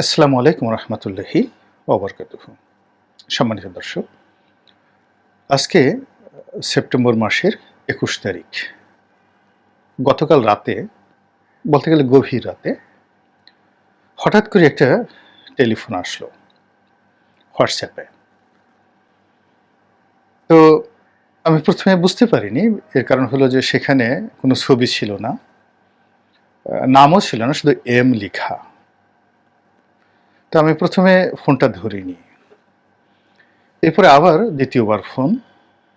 আসসালামু আলাইকুম রহমতুল্লাহি ওবরকাতুহ সম্মানিত দর্শক, আজকে সেপ্টেম্বর মাসের একুশ তারিখ। গতকাল রাতে, বলতে গেলে গভীর রাতে, হঠাৎ করে একটা টেলিফোন আসলো হোয়াটসঅ্যাপে। তো আমি প্রথমে বুঝতে পারিনি, এর কারণ হলো যে সেখানে কোনো ছবি ছিল না নামও ছিল না, শুধু এম লেখা। তো আমি প্রথমে ফোনটা ধরিনি এরপরে আবার দ্বিতীয়বার ফোন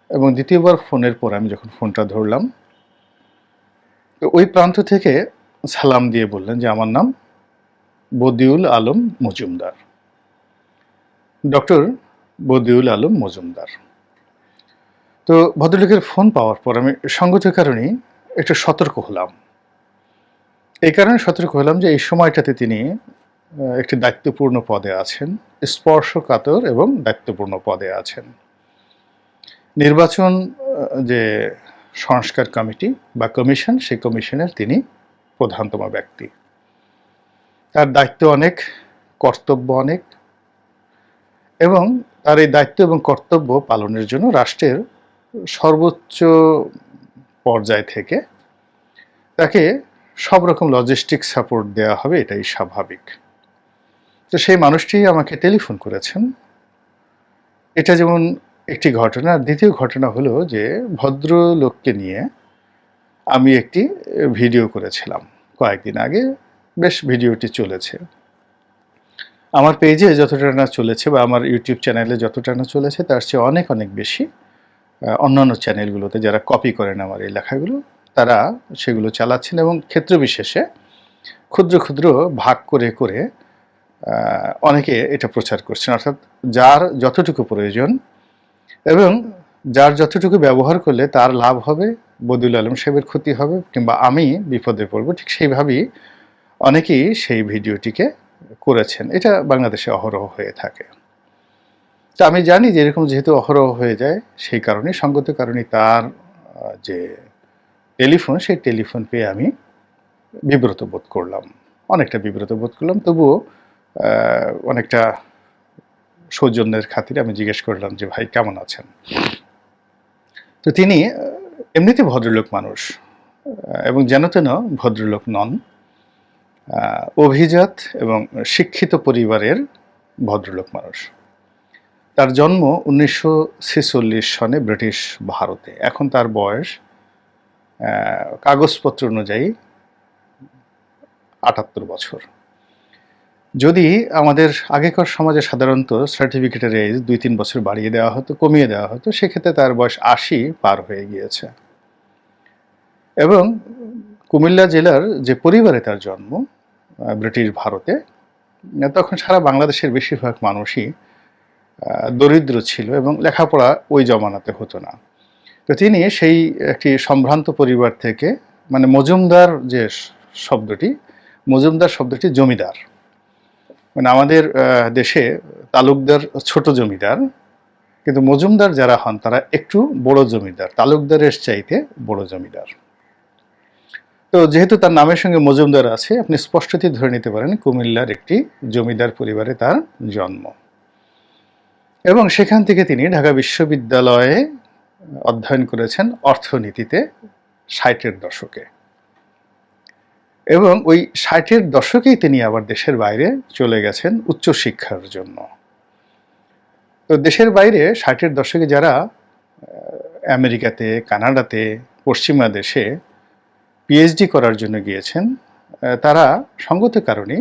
এবং দ্বিতীয়বার ফোনের পর আমি যখন ফোনটা ধরলাম, ওই প্রান্ত থেকে সালাম দিয়ে বললেন যে, আমার নাম বদিউল আলম মজুমদার। ডক্টর বদিউল আলম মজুমদার। তো ভদ্রলোকের ফোন পাওয়ার পর আমি সঙ্গত কারণেই একটু সতর্ক হলাম। এই কারণে সতর্ক হলাম যে, এই সময়টাতে তিনি একটি দায়িত্বপূর্ণ পদে আছেন, স্পর্শকাতর এবং দায়িত্বপূর্ণ পদে আছেন। নির্বাচন যে সংস্কার কমিটি বা কমিশন, সেই কমিশনের তিনি প্রধানতম ব্যক্তি। তার দায়িত্ব অনেক, কর্তব্য অনেক এবং তার এই দায়িত্ব এবং কর্তব্য পালনের জন্য রাষ্ট্রের সর্বোচ্চ পর্যায় থেকে তাকে সব রকম লজিস্টিক সাপোর্ট দেওয়া হবে, এটাই স্বাভাবিক। তো সেই মানুষটি আমাকে টেলিফোন করেছেন। এটা যেমন একটি ঘটনা আর দ্বিতীয় ঘটনা হলো যে ভদ্রলোককে নিয়ে আমি একটি ভিডিও করেছিলাম কয়েকদিন আগে, বেশ ভিডিওটি চলেছে। আমার পেজে যতটা না চলেছে বা আমার ইউটিউব চ্যানেলে যতটা না চলেছে, তার চেয়ে অনেক অনেক বেশি অন্যান্য চ্যানেলগুলোতে যারা কপি করেন আমার এই লেখাগুলো, তারা সেগুলো চালাচ্ছেন এবং ক্ষেত্র বিশেষে ক্ষুদ্র ক্ষুদ্র ভাগ করে করে অনেকে এটা প্রচার করছেন, অর্থাৎ যার যতটুকু প্রয়োজন এবং যার যতটুকু ব্যবহার করলে তার লাভ হবে বদুল আলম সাহেবের ক্ষতি হবে কিংবা আমি বিপদে পড়ব, ঠিক সেইভাবেই অনেকেই সেই ভিডিওটিকে করেছেন। এটা বাংলাদেশে অহরহ হয়ে থাকে। তো আমি জানি যে এরকম যেহেতু অহরহ হয়ে যায়, সেই কারণে, সঙ্গত কারণে তার যে টেলিফোন, সেই টেলিফোন পেয়ে আমি বিব্রত বোধ করলাম। অনেকটা বিব্রত বোধ করলাম, তবুও অনেকটা সৌজন্যের খাতিরে আমি জিজ্ঞেস করলাম যে, ভাই, কেমন আছেন? তো তিনি এমনিতে ভদ্রলোক মানুষ এবং যেন তেন ভদ্রলোক নন অভিজাত এবং শিক্ষিত পরিবারের ভদ্রলোক মানুষ। তার জন্ম উনিশশো ছেচল্লিশ সনে ব্রিটিশ ভারতে। এখন তার বয়স কাগজপত্র অনুযায়ী আটাত্তর বছর। যদি আমাদের আগেকার সমাজে সাধারণত সার্টিফিকেটের এজ দুই তিন বছর বাড়িয়ে দেওয়া হতো, কমিয়ে দেওয়া হতো, সেক্ষেত্রে তার বয়স আশি পার হয়ে গিয়েছে। এবং কুমিল্লা জেলার যে পরিবারে তার জন্ম ব্রিটিশ ভারতে, তখন সারা বাংলাদেশের বেশিরভাগ মানুষই দরিদ্র ছিল এবং লেখাপড়া ওই জমানাতে হতো না। তো তিনি সেই একটি সম্ভ্রান্ত পরিবার থেকে মানে মজুমদার যে শব্দটি, মজুমদার শব্দটি জমিদার। মানে আমাদের দেশে তালুকদার ছোট জমিদার, কিন্তু মজুমদার যারা হন তারা একটু বড় জমিদার। তালুকদারের চাইতে বড় জমিদার। তো যেহেতু তার নামের সঙ্গে মজুমদার আছে, আপনি স্পষ্টতই ধরে নিতে পারেন কুমিল্লার একটি জমিদার পরিবারে তার জন্ম। এবং সেখান থেকে তিনি ঢাকা বিশ্ববিদ্যালয়ে অধ্যয়ন করেছেন অর্থনীতিতে ষাটের দশকে। এবং ওই ষাটের দশকেই তিনি আবার দেশের বাইরে চলে গেছেন উচ্চশিক্ষার জন্য। তো দেশের বাইরে ষাটের দশকে যারা আমেরিকাতে, কানাডাতে, পশ্চিমা দেশে পিএইচডি করার জন্য গিয়েছেন তারা সঙ্গত কারণে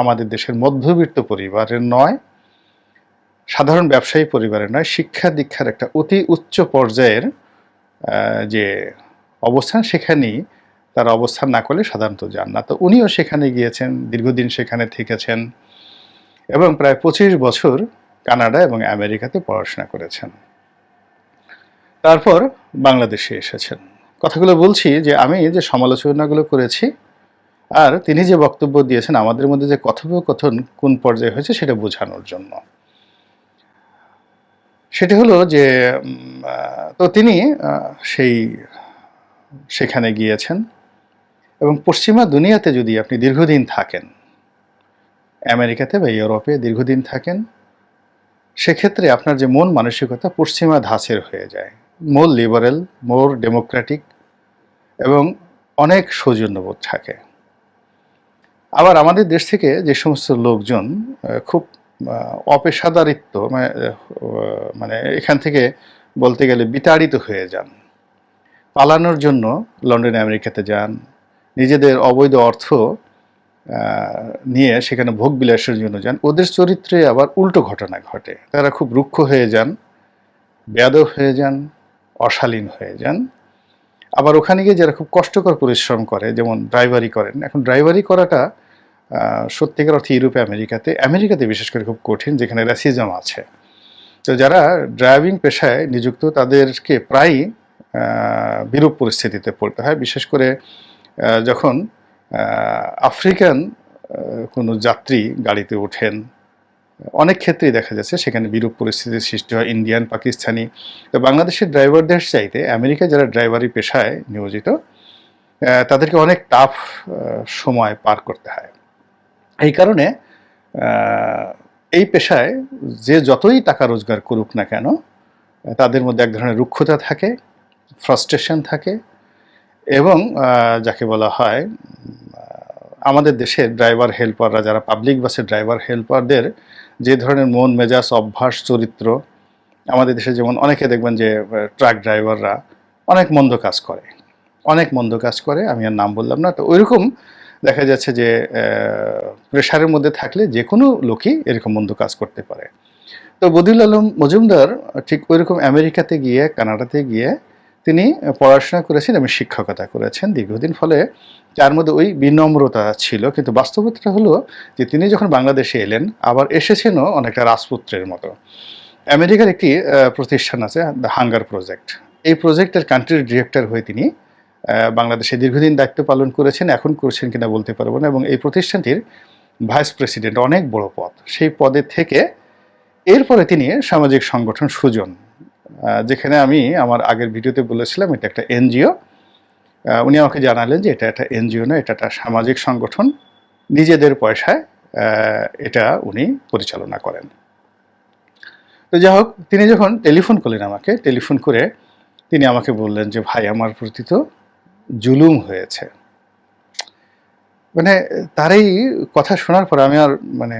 আমাদের দেশের মধ্যবিত্ত পরিবারের নয়, সাধারণ ব্যবসায়ী পরিবারের নয়, শিক্ষা দীক্ষার একটা অতি উচ্চ পর্যায়ের যে অবস্থান সেখানেই তার অবস্থান না করলে সাধারণত যান না। তো উনিও সেখানে গিয়েছেন, দীর্ঘদিন সেখানে থেকেছেন এবং প্রায় পঁচিশ বছর কানাডা এবং আমেরিকাতে পড়াশোনা করেছেন। তারপর বাংলাদেশে এসেছেন। কথাগুলো বলছি যে আমি যে সমালোচনাগুলো করেছি আর তিনি যে বক্তব্য দিয়েছেন, আমাদের মধ্যে যে কথোপকথন কোন পর্যায়ে হয়েছে সেটা বোঝানোর জন্য। সেটি হলো যে তো তিনি সেই, সেখানে গিয়েছেন। এবং পশ্চিমা দুনিয়াতে যদি আপনি দীর্ঘদিন থাকেন আমেরিকাতে বা ইউরোপে দীর্ঘদিন থাকেন সেক্ষেত্রে আপনার যে মন মানসিকতা পশ্চিমা ধাঁচের হয়ে যায়। মোর লিবারেল মোর ডেমোক্রেটিক এবং অনেক সৌজন্যবোধ থাকে। আবার আমাদের দেশ থেকে যে সমস্ত লোকজন খুব অপেশাদারিত্ব মানে, মানে এখান থেকে বলতে গেলে বিতাড়িত হয়ে যান। পালানোর জন্য লন্ডন আমেরিকাতে যান নিজেদের অবৈধ অর্থ নিয়ে সেখানে ভোগ বিলাসের জন্য যান। ওদের চরিত্রে আবার উল্টো ঘটনা ঘটে। তারা খুব রুক্ষ হয়ে যান, বেয়াদব হয়ে যান, অশালীন হয়ে যান। আবার ওখানে গিয়ে যারা খুব কষ্টকর পরিশ্রম করে, যেমন ড্রাইভারি করেন, এখন ড্রাইভারি করাটা সত্যিকার অর্থে ইউরোপে, আমেরিকাতে আমেরিকাতে বিশেষ করে খুব কঠিন, যেখানে র্যাসিজম আছে। তো যারা ড্রাইভিং পেশায় নিযুক্ত, তাদেরকে প্রায়ই বিরূপ পরিস্থিতিতে পড়তে হয়। বিশেষ করে যখন আফ্রিকান কোনো যাত্রী গাড়িতে ওঠেন, অনেক ক্ষেত্রেই দেখা যাচ্ছে সেখানে বিরূপ পরিস্থিতির সৃষ্টি হয়, ইন্ডিয়ান, পাকিস্তানি। তো বাংলাদেশের ড্রাইভারদের চাইতে আমেরিকা যারা ড্রাইভারি পেশায় নিয়োজিত তাদেরকে অনেক টাফ সময় পার করতে হয়। এই কারণে এই পেশায় যে যতই টাকা রোজগার করুক না কেন, তাদের মধ্যে এক ধরনের রুক্ষতা থাকে, ফ্রাস্ট্রেশন থাকে এবং যাকে বলা হয় আমাদের দেশের ড্রাইভার হেল্পাররা যারা পাবলিক বাসের ড্রাইভার হেল্পারদের যে ধরনের মন, মেজাজ, অভ্যাস, চরিত্র, আমাদের দেশে যেমন অনেকে দেখবেন যে ট্রাক ড্রাইভাররা অনেক মন্দ কাজ করে। অনেক মন্দ কাজ করে, আমি আর নাম বললাম না। তো ওইরকম দেখা যাচ্ছে যে প্রেশারের মধ্যে থাকলে যে কোনো লোকই এরকম মন্দ কাজ করতে পারে। তো বদিউল আলম মজুমদার ঠিক ওইরকম আমেরিকাতে গিয়ে, কানাডাতে গিয়ে তিনি পড়াশোনা করেছেন এবং শিক্ষকতা করেছেন দীর্ঘদিন, ফলে যার মধ্যে ওই বিনম্রতা ছিল। কিন্তু বাস্তবতা হলো যে তিনি যখন বাংলাদেশে এলেন, আবার এসেছেনও অনেকটা রাজপুত্রের মতো। আমেরিকার একটি প্রতিষ্ঠান আছে দ্য হাঙ্গার প্রজেক্ট এই প্রজেক্টের কান্ট্রির ডিরেক্টর হয়ে তিনি বাংলাদেশে দীর্ঘদিন দায়িত্ব পালন করেছেন, এখন করছেন কিনা বলতে পারব না। এবং এই প্রতিষ্ঠানটির ভাইস প্রেসিডেন্ট অনেক বড় পদ। সেই পদে থেকে এরপরে তিনি সামাজিক সংগঠন সুজন যেখানে আমি আমার আগের ভিডিওতে বলেছিলাম, এটা একটা এনজিও। উনি আমাকে জানালেন যে এটা একটা এনজিও না, এটা একটা সামাজিক সংগঠন। নিজেদের পয়সায় এটা উনি পরিচালনা করেন। তো যাই হোক, তিনি যখন টেলিফোন করলেন আমাকে, টেলিফোন করে তিনি আমাকে বললেন যে, ভাই, আমার প্রতি তো জুলুম হয়েছে। মানে তার এই কথা শোনার পর আমি আর মানে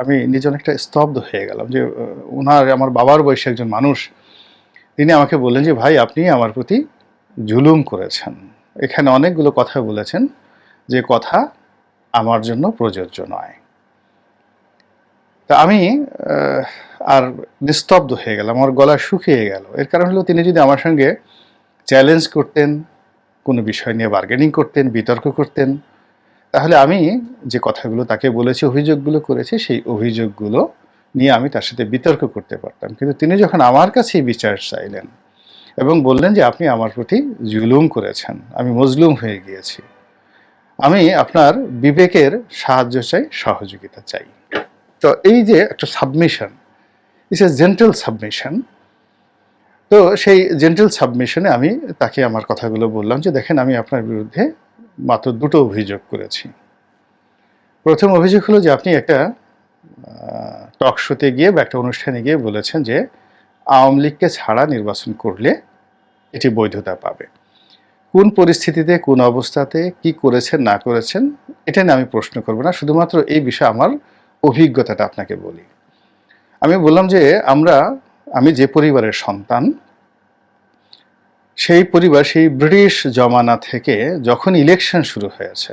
আমি নিজে অনেকটা স্তব্ধ হয়ে গেলাম যে ওনার আমার বাবার বয়সী একজন মানুষ তিনি আমাকে বললেন যে, ভাই, আপনি আমার প্রতি জুলুম করেছেন। এখানে অনেকগুলো কথা বলেছেন যে, কথা আমার জন্য প্রযোজ্য নয়। তা আমি আর নিস্তব্ধ হয়ে গেলাম, আমার গলা শুকিয়ে গেল। এর কারণ হলো, তিনি যদি আমার সঙ্গে চ্যালেঞ্জ করতেন, কোনো বিষয় নিয়ে বার্গেনিং করতেন, বিতর্ক করতেন, তাহলে আমি যে কথাগুলো তাকে বলেছি, অভিযোগগুলো করেছি, সেই অভিযোগগুলো নিয়ে আমি তার সাথে বিতর্ক করতে পারতাম। কিন্তু তিনি যখন আমার কাছেই বিচার চাইলেন এবং বললেন যে, আপনি আমার প্রতি জুলুম করেছেন, আমি মজলুম হয়ে গিয়েছি। আমি আপনার বিবেকের সাহায্য চাই, সহযোগিতা চাই। তো এই যে একটা submission it's a gentle submission তো সেই জেন্টাল সাবমিশনে আমি তাকে আমার কথাগুলো বললাম যে, দেখেন, আমি আপনার বিরুদ্ধে মাত্র দুটো অভিযোগ করেছি। প্রথম অভিযোগ হলো যে, আপনি একটা টক শোতে গিয়ে বা একটা অনুষ্ঠানে গিয়ে বলেছেন যে আওয়ামী লীগকে ছাড়া নির্বাচন করলে এটি বৈধতা পাবে। কোন পরিস্থিতিতে, কোন অবস্থাতে, কি করেছেন, না করেছেন, এটা নিয়ে আমি প্রশ্ন করব না। শুধুমাত্র এই বিষয়ে আমার অভিজ্ঞতাটা আপনাকে বলি। আমি বললাম যে আমরা, আমি যে পরিবারের সন্তান, সেই পরিবার, সেই ব্রিটিশ জমানা থেকে যখন ইলেকশন শুরু হয়েছে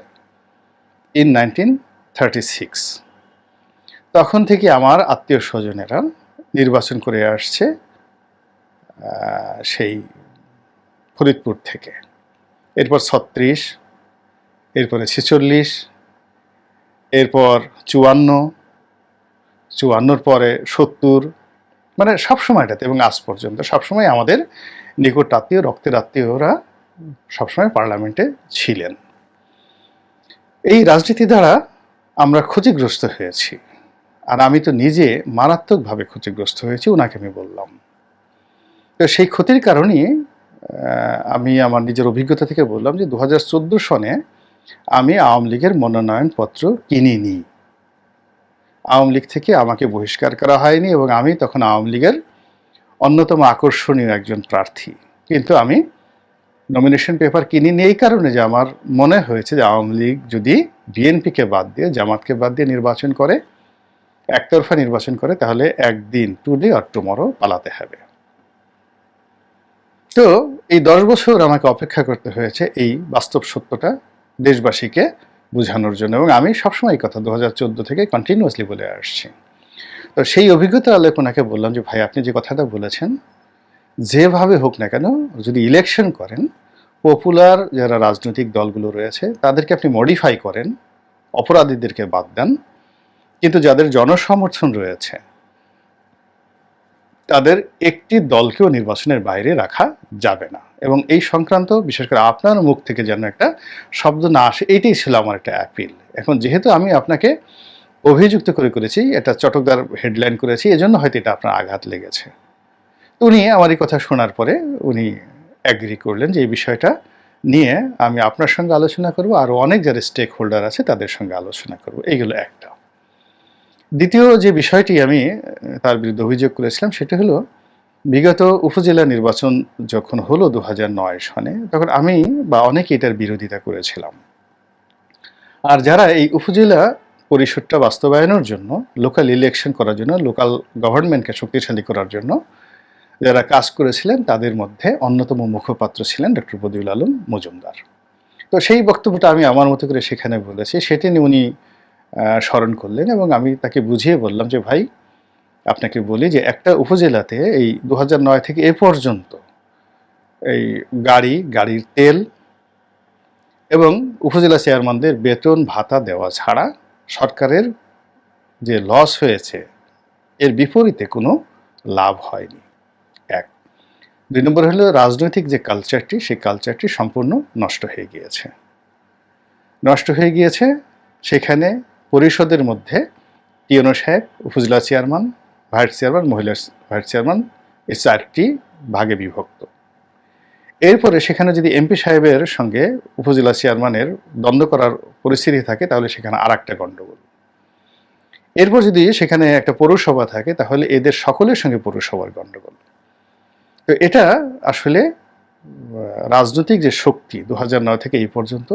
ইন নাইনটিন থার্টি সিক্স তখন থেকে আমার আত্মীয় স্বজনেরা নির্বাচন করে আসছে সেই ফরিদপুর থেকে। এরপর ছত্রিশ, এরপরে ছেচল্লিশ, এরপর চুয়ান্ন, চুয়ান্নর পরে সত্তর মানে সব সময়টাতে এবং আজ পর্যন্ত সবসময় আমাদের নিকট আত্মীয়, রক্তের আত্মীয়রা সবসময় পার্লামেন্টে ছিলেন। এই রাজনীতি দ্বারা আমরা ক্ষতিগ্রস্ত হয়েছি। আর আমি তো নিজে মারাত্মকভাবে ক্ষতিগ্রস্ত হয়েছি ওনাকে আমি বললাম। তো সেই ক্ষতির কারণেই আহ, আমি আমার নিজের অভিজ্ঞতা থেকে বললাম যে দু হাজার চোদ্দ সনে আমি আওয়ামী লীগের মনোনয়নপত্র কিনিনি। আওয়ামী লীগ থেকে আমাকে বহিষ্কার করা হয়নি এবং আমি তখন আওয়ামী লীগের অন্যতম আকর্ষণীয় একজন প্রার্থী। কিন্তু আমি নমিনেশন পেপার কিনিনি এই কারণে যে আমার মনে হয়েছে যে আওয়ামী লীগ যদি বিএনপিকে বাদ দিয়ে জামাতকে বাদ দিয়ে নির্বাচন করে একতরফা নির্বাচন করে, তাহলে একদিন টুডে আর টুমরো পালাতে হবে। তো এই দশ বছর আমাকে অপেক্ষা করতে হয়েছে এই বাস্তব সত্যটা দেশবাসীকে বোঝানোর জন্য এবং আমি সবসময় এই কথা দু হাজার চোদ্দ থেকে কন্টিনিউয়াসলি বলে আসছি। তো সেই অভিজ্ঞতা আলোকে বললাম যে, ভাই, আপনি যে কথাটা বলেছেন, যেভাবে হোক না কেন, যদি ইলেকশন করেন পপুলার যারা রাজনৈতিক দলগুলো রয়েছে, তাদেরকে আপনি মডিফাই করেন, অপরাধীদেরকে বাদ দেন কিন্তু যাদের জনসমর্থন রয়েছে, তাদের একটি দলকেও নির্বাচনের বাইরে রাখা যাবে না। এবং এই সংক্রান্ত, বিশেষ করে আপনার মুখ থেকে যেন একটা শব্দ না আসে, এটাই ছিল আমার একটা অ্যাপিল এখন যেহেতু আমি আপনাকে অভিযুক্ত করে করেছি, এটা চটকদার হেডলাইন করেছি, এজন্য হয়তো এটা আপনার আঘাত লেগেছে। উনি আমার এই কথা শোনার পরে উনি অ্যাগ্রি করলেন যে এই বিষয়টা নিয়ে আমি আপনার সঙ্গে আলোচনা করব আর অনেক যারা স্টেক হোল্ডার আছে তাদের সঙ্গে আলোচনা করব। এইগুলো একটা। দ্বিতীয় যে বিষয়টি আমি তার বিরুদ্ধে অভিযোগ করেছিলাম, সেটা হলো, বিগত উপজেলা নির্বাচন যখন হলো দু সনে তখন আমি বা অনেকে এটার বিরোধিতা করেছিলাম। আর যারা এই উপজেলা পরিষদটা বাস্তবায়নের জন্য লোকাল ইলেকশন করার জন্য লোকাল গভর্নমেন্টকে শক্তিশালী করার জন্য, যারা কাজ করেছিলেন, তাদের মধ্যে অন্যতম মুখপাত্র ছিলেন ডক্টর বদিউল আলম মজুমদার। তো সেই বক্তব্যটা আমি আমার মতো করে সেখানে বলেছি, সেটি নিয়ে উনি স্মরণ করলেন এবং আমি তাকে বুঝিয়ে বললাম যে, ভাই, আপনাকে বলি যে, একটা উপজেলাতে এই দু নয় থেকে এ পর্যন্ত এই গাড়ি, গাড়ির তেল এবং উপজেলা চেয়ারম্যানদের বেতন, ভাতা দেওয়া ছাড়া সরকারের যে লস হয়েছে, এর বিপরীতে কোনো লাভ হয়নি। এক। দুই নম্বর হলো, রাজনৈতিক যে কালচারটি সেই কালচারটি সম্পূর্ণ নষ্ট হয়ে গিয়েছে। নষ্ট হয়ে গিয়েছে, সেখানে পরিষদের মধ্যে টিএনও সাহেব, উপজেলা চেয়ারম্যান, ভাইস চেয়ারম্যান, মহিলা ভাইস চেয়ারম্যান এই চারটি ভাগে বিভক্ত। এরপরে সেখানে যদি এমপি সাহেবের সঙ্গে উপজেলা চেয়ারম্যানের দ্বন্দ্ব করার পরিস্থিতি থাকে, তাহলে সেখানে আর একটা গণ্ডগোল এরপর যদি সেখানে একটা পৌরসভা থাকে, তাহলে এদের সকলের সঙ্গে পৌরসভার গণ্ডগোল তো এটা আসলে রাজনৈতিক যে শক্তি দু থেকে এই পর্যন্ত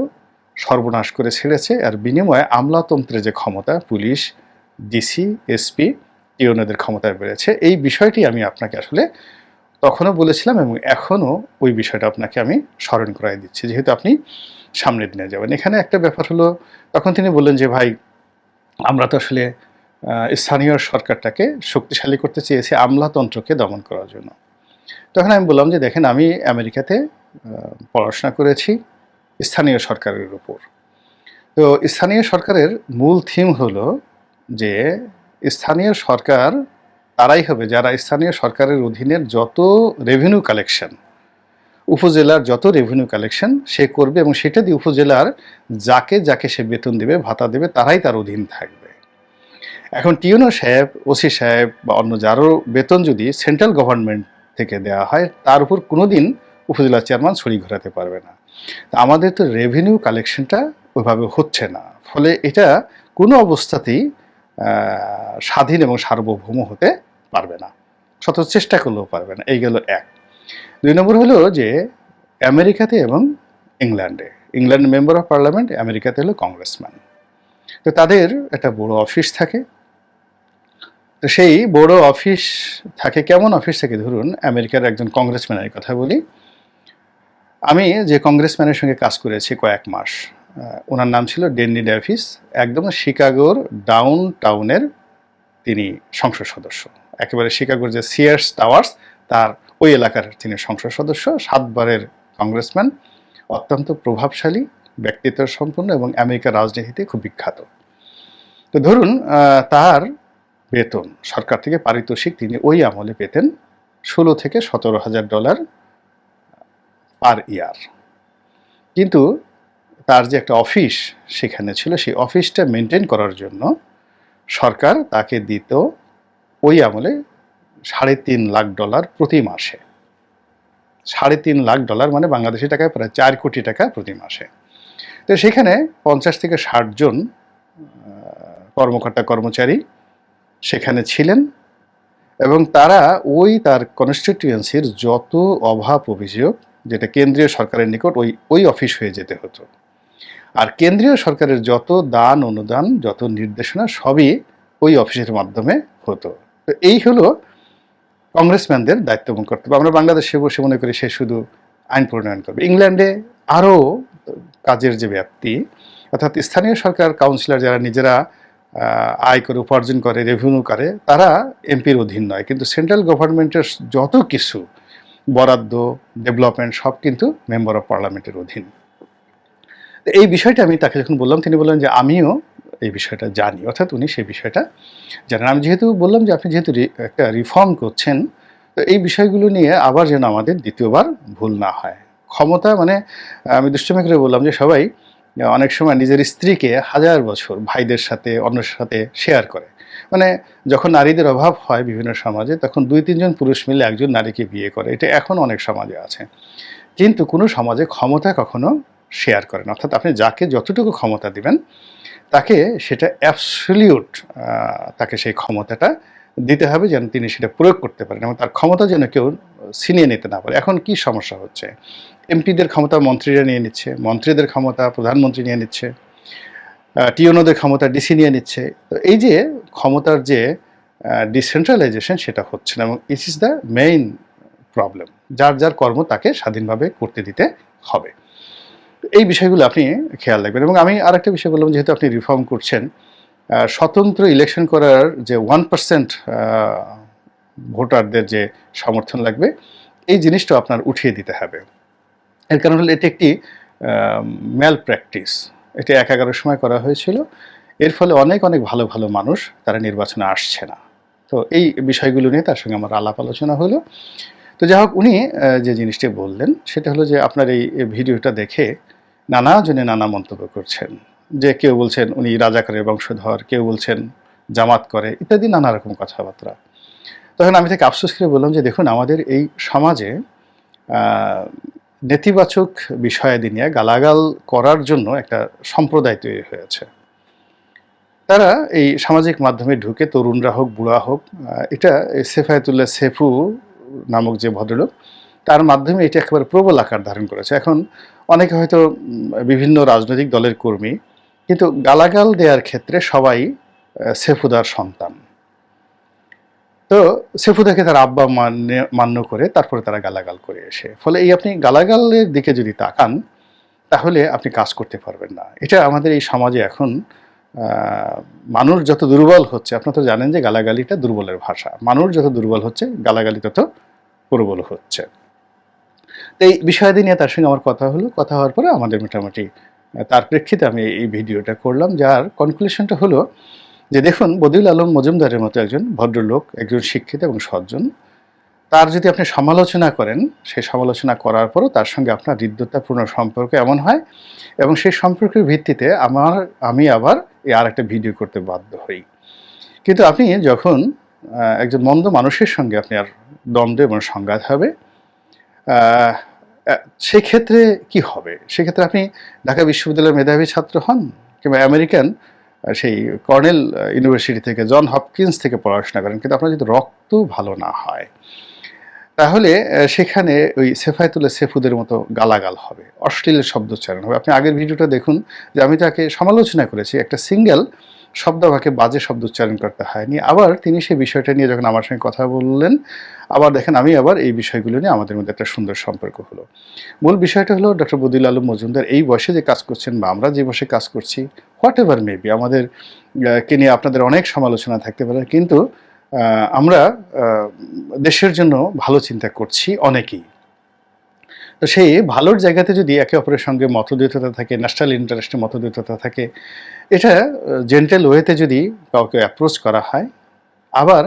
সর্বনাশ করে ছেড়েছে আর বিনিময়ে আমলাতন্ত্রের যে ক্ষমতা, পুলিশ, ডিসি, এসপি টিওনেদের ক্ষমতা বেড়েছে। এই বিষয়টি আমি আপনাকে আসলে তখনও বলেছিলাম এবং এখনও ওই বিষয়টা আপনাকে আমি স্মরণ করাই দিচ্ছি, যেহেতু আপনি সামনের দিনে যাবেন। এখানে একটা ব্যাপার হলো, তখন তিনি বললেন যে, ভাই, আমরা তো আসলে স্থানীয় সরকারটাকে শক্তিশালী করতে চেয়েছি আমলাতন্ত্রকে দমন করার জন্য। তখন আমি বললাম যে, দেখেন, আমি আমেরিকাতে পড়াশোনা করেছি স্থানীয় সরকারের উপর। তো স্থানীয় সরকারের মূল থিম হলো যে স্থানীয় সরকার তারাই হবে যারা স্থানীয় সরকারের অধীনের যত রেভিনিউ কালেকশন উপজেলার যত রেভিনিউ কালেকশন সে করবে এবং সেটা দিয়ে উপজেলার যাকে যাকে সে বেতন দেবে, ভাতা দেবে, তারাই তার অধীন থাকবে। এখন টিউনো সাহেব, ওসি সাহেব বা অন্য যারও বেতন যদি সেন্ট্রাল গভর্নমেন্ট থেকে দেওয়া হয়, তার উপর কোনোদিন উপজেলা চেয়ারম্যান ছড়ি ঘোরাতে পারবে না। আমাদের তো রেভিনিউ কালেকশনটা ওইভাবে হচ্ছে না। ফলে এটা কোনো অবস্থাতেই স্বাধীন এবং সার্বভৌম হতে পারবে না। শত চেষ্টা করলেও পারবে না। এই গেল এক। দুই নম্বর হলো যে, আমেরিকাতে এবং ইংল্যান্ডে। ইংল্যান্ড মেম্বার অফ পার্লামেন্ট আমেরিকাতে হলো কংগ্রেসম্যান তো তাদের একটা বড় অফিস থাকে। তো সেই বড় অফিস থাকে, কেমন অফিস থাকে? ধরুন, আমেরিকার একজন কংগ্রেসম্যানের কথা বলি। আমি যে কংগ্রেসম্যানের সঙ্গে কাজ করেছি কয়েক মাস ওনার নাম ছিল ডেন্নি ড্যাভিস একদম শিকাগোর ডাউন টাউনের তিনি সংসদ সদস্য। একেবারে শিকাগোর যে সিয়ার্স টাওয়ার্স তার ওই এলাকার তিনি সংসদ সদস্য, সাতবারের কংগ্রেসম্যান, অত্যন্ত প্রভাবশালী, ব্যক্তিত্ব সম্পন্ন এবং আমেরিকার রাজনীতিতে খুব বিখ্যাত। তো ধরুন তার বেতন সরকার থেকে পারিতোষিক তিনি ওই আমলে পেতেন ষোলো থেকে সতেরো হাজার ডলার পার ইয়ার। কিন্তু তার যে একটা অফিস সেখানে ছিল, সেই অফিসটা মেনটেন করার জন্য সরকার তাকে দিত ওই আমলে সাড়ে তিন লাখ ডলার প্রতি মাসে। সাড়ে তিন লাখ ডলার মানে বাংলাদেশি টাকায় প্রায় চার কোটি টাকা প্রতি মাসে। তো সেখানে পঞ্চাশ থেকে ষাট জন কর্মকর্তা, কর্মচারী সেখানে ছিলেন এবং তারা ওই তার কনস্টিটিউয়েন্সির যত অভাব, অভিযোগ যেটা কেন্দ্রীয় সরকারের নিকট ওই ওই অফিস হয়ে যেতে হতো। আর কেন্দ্রীয় সরকারের যত দান, অনুদান, যত নির্দেশনা সবই ওই অফিসের মাধ্যমে হতো। তো এই হলো কংগ্রেসম্যানদের দায়িত্ব এবং কর্তব্য। আমরা বাংলাদেশে বসে মনে করি সে শুধু আইন প্রণয়ন করবে। ইংল্যান্ডে আরও কাজের যে ব্যাপ্তি, অর্থাৎ স্থানীয় সরকার, কাউন্সিলর যারা নিজেরা আয় করে উপার্জন করে রেভিনিউ করে, তারা এমপির অধীন নয়। কিন্তু সেন্ট্রাল গভর্নমেন্টের যত কিছু বরাদ্দ ডেভেলপমেন্ট সব কিন্তু মেম্বার অফ পার্লামেন্টের অধীন। এই বিষয়টা আমি তাকে যখন বললাম, তিনি বললেন যে আমিও এই বিষয়টা জানি। অর্থাৎ উনি সেই বিষয়টা জানেন। আমি যেহেতু বললাম যে আপনি যেহেতু একটা রিফর্ম করছেন, তো এই বিষয়গুলো নিয়ে আবার যেন আমাদের দ্বিতীয়বার ভুল না হয়। ক্ষমতা মানে আমি দুষ্টমি করে বললাম যে সবাই অনেক সময় নিজের স্ত্রীকে হাজার বছর ভাইদের সাথে অন্যের সাথে শেয়ার করে। মানে যখন নারীদের অভাব হয় বিভিন্ন সমাজে, তখন দুই, তিনজন পুরুষ মিলে একজন নারীকে বিয়ে করে। এটা এখন অনেক সমাজে আছে। কিন্তু কোনো সমাজে ক্ষমতা কখনো শেয়ার করেন অর্থাৎ আপনি যাকে যতটুকু ক্ষমতা দিবেন, তাকে সেটা অ্যাবসলিউট তাকে সেই ক্ষমতাটা দিতে হবে যেন তিনি সেটা প্রয়োগ করতে পারেন এবং তার ক্ষমতা যেন কেউ ছিনিয়ে নিতে না পারে। এখন কি সমস্যা হচ্ছে? এমপিদের ক্ষমতা মন্ত্রীরা নিয়ে নিচ্ছে, মন্ত্রীদের ক্ষমতা প্রধানমন্ত্রী নিয়ে নিচ্ছে। টিওনোদের ক্ষমতা ডিসি নিয়ে নিচ্ছে। তো এই যে ক্ষমতার যে ডিসেন্ট্রালাইজেশন সেটা হচ্ছে না এবং it is the main problem যার যার কর্ম তাকে স্বাধীনভাবে করতে দিতে হবে। এই বিষয়গুলো আপনি খেয়াল রাখবেন এবং আমি আরেকটা বিষয় বললাম, যেহেতু আপনি রিফর্ম করছেন স্বতন্ত্র ইলেকশন করার যে ওয়ান পার্সেন্ট ভোটারদের যে সমর্থন লাগবে, এই জিনিসটা আপনার উঠিয়ে দিতে হবে। এর কারণ হলো এটি একটি ম্যাল প্র্যাকটিস এটি এক এগারোর সময় করা হয়েছিল। এর ফলে অনেক অনেক ভালো ভালো মানুষ তারা নির্বাচনে আসছে না। তো এই বিষয়গুলো নিয়ে তার সঙ্গে আমার আলাপ আলোচনা হলো। তো যাই হোক, উনি যে জিনিসটি বললেন, সেটা হলো যে আপনার এই ভিডিওটা দেখে নানা জনে নানা মন্তব্য করছেন। যে কেউ বলছেন উনি রাজাকারের বংশধর, কেউ বলছেন জামাত করে, ইত্যাদি নানা রকম কথাবার্তা। তখন আমি তাকে আফসোস করে বললাম যে, দেখুন, আমাদের এই সমাজে নেতিবাচক বিষয়াদি নিয়ে গালাগাল করার জন্য একটা সম্প্রদায় তৈরি হয়েছে। তারা এই সামাজিক মাধ্যমে ঢুকে তরুণরা হোক, বুড়া হোক এটা সেফায়েতুল্লাহ সেফু নামক যে ভদ্রলোক, তার মাধ্যমে এটা একেবারে প্রবল আকার ধারণ করেছে। এখন অনেকে হয়তো বিভিন্ন রাজনৈতিক দলের কর্মী, কিন্তু গালাগাল দেওয়ার ক্ষেত্রে সবাই সেফুদার সন্তান। তো সেফুদাকে তার আব্বা মান্য মান্য করে তারপরে তারা গালাগাল করে এসে। ফলে এই আপনি গালাগালের দিকে যদি তাকান, তাহলে আপনি কাজ করতে পারবেন না। এটা আমাদের এই সমাজে এখন মানুষ যত দুর্বল হচ্ছে, আপনারা তো জানেন যে গালাগালিটা দুর্বলের ভাষা। মানুষ যত দুর্বল হচ্ছে, গালাগালি তত প্রবল হচ্ছে। তো এই বিষয়াদি নিয়ে তার সঙ্গে আমার কথা হলো। কথা হওয়ার পরে আমাদের মোটামুটি তার প্রেক্ষিতে আমি এই ভিডিওটা করলাম, যার কনক্লুশনটা হলো যে দেখুন, বদিউল আলম মজুমদারের মতো একজন ভদ্রলোক, একজন শিক্ষিত এবং সজ্জন। তার যদি আপনি সমালোচনা করেন সেই সমালোচনা করার পরও তার সঙ্গে আপনার হৃদ্যতাপূর্ণ সম্পর্ক এমন হয় এবং সেই সম্পর্কের ভিত্তিতে আমার, আমি আবার আর একটা ভিডিও করতে বাধ্য হই। কিন্তু আপনি যখন একজন মন্দ মানুষের সঙ্গে আপনি আর দ্বন্দ্ব এবং সংঘাত হবে সেক্ষেত্রে কি হবে? সেক্ষেত্রে আপনি ঢাকা বিশ্ববিদ্যালয়ের মেধাবী ছাত্র হন কিংবা আমেরিকান সেই কর্নেল ইউনিভার্সিটি থেকে, জন হপকিন্স থেকে পড়াশোনা করেন। কিন্তু আপনার যদি রক্ত ভালো না হয়, তাহলে সেখানে ওই সেফায়তুল্লাহ সেফুদের মতো গালাগাল হবে, অশ্লীল শব্দোচ্চারণ হবে। আপনি আগের ভিডিওটা দেখুন যে আমি তাকে সমালোচনা করেছি। একটা সিঙ্গেল শব্দ আমাকে বাজে শব্দ উচ্চারণ করতে হয়নি। আবার তিনি সেই বিষয়টা নিয়ে যখন আমার সঙ্গে কথা বললেন, আবার দেখেন আমি আবার এই বিষয়গুলো নিয়ে আমাদের মধ্যে একটা সুন্দর সম্পর্ক হলো। মূল বিষয়টা হলো ডক্টর বদিউল আলম মজুমদার, এই বয়সে যে কাজ করছেন বা আমরা যে বয়সে কাজ করছি হোয়াট এভার মেবি আমাদের কে নিয়ে আপনাদের অনেক সমালোচনা থাকতে পারে, কিন্তু আমরা দেশের জন্য ভালো চিন্তা করছি অনেকেই। তো সেই ভালোর জায়গাতে যদি একে অপরের সঙ্গে মতদ্বৈততা থাকে ন্যাশনাল ইন্টারেস্টে মতদ্বৈততা থাকে, এটা জেন্টাল ওয়েতে যদি কাউকে অ্যাপ্রোচ করা হয়, আবার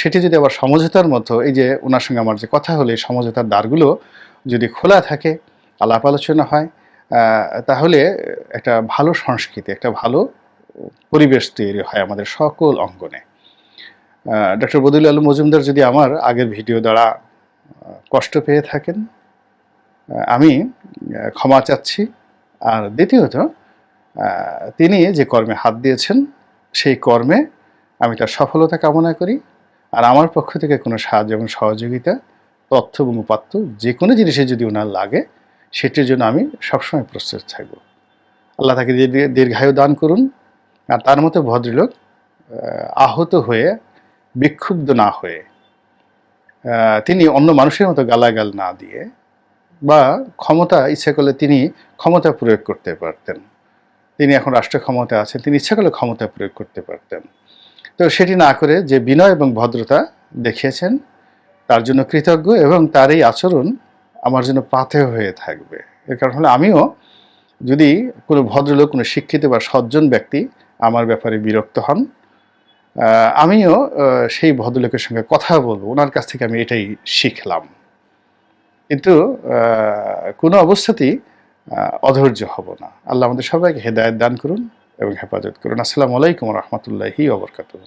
সেটি যদি আবার সমঝোতার মতো এই যে ওনার সঙ্গে আমার যে কথা হলে সমঝোতার দ্বারগুলো যদি খোলা থাকে, আলাপ আলোচনা হয় তাহলে একটা ভালো সংস্কৃতি, একটা ভালো পরিবেশ তৈরি হয় আমাদের সকল অঙ্গনে। ডক্টর বদুল আলম মজুমদার যদি আমার আগের ভিডিও দ্বারা কষ্ট পেয়ে থাকেন আমি ক্ষমা চাচ্ছি। আর দ্বিতীয়ত তিনি যে কর্মে হাত দিয়েছেন, সেই কর্মে আমি তার সফলতা কামনা করি। আর আমার পক্ষ থেকে কোনো সাহায্য এবং সহযোগিতা, তথ্য এবং উপাত্ত যে কোনো জিনিসে যদি ওনার লাগে, সেটির জন্য আমি সবসময় প্রস্তুত থাকব। আল্লাহ তাকে দীর্ঘ- দীর্ঘায়ু দান করুন। আর তার মতো ভদ্রলোক আহত হয়ে, বিক্ষুব্ধ না হয়ে তিনি অন্য মানুষের মতো গালাগাল না দিয়ে বা ক্ষমতা ইচ্ছা করলে তিনি ক্ষমতা প্রয়োগ করতে পারতেন। তিনি এখন রাষ্ট্র ক্ষমতা আছেন, তিনি ইচ্ছা করলে ক্ষমতা প্রয়োগ করতে পারতেন। তো সেটি না করে যে বিনয় এবং ভদ্রতা দেখিয়েছেন, তার জন্য কৃতজ্ঞ এবং তার এই আচরণ আমার জন্য পাথেয় হয়ে থাকবে। এর কারণ হলো আমিও যদি কোনো ভদ্রলোক, কোনো শিক্ষিত বা সজ্জন ব্যক্তি আমার ব্যাপারে বিরক্ত হন আমিও সেই ভদ্রলোকের সঙ্গে কথা বলব। ওনার কাছ থেকে আমি এটাই শিখলাম। কিন্তু কোনো অবস্থাতেই অধৈর্য হব না। আল্লাহ আমাদের সবাইকে হেদায়ত দান করুন এবং হেফাজত করুন। আসসালামু আলাইকুম রহমতুল্লাহি ওবরকাতুহ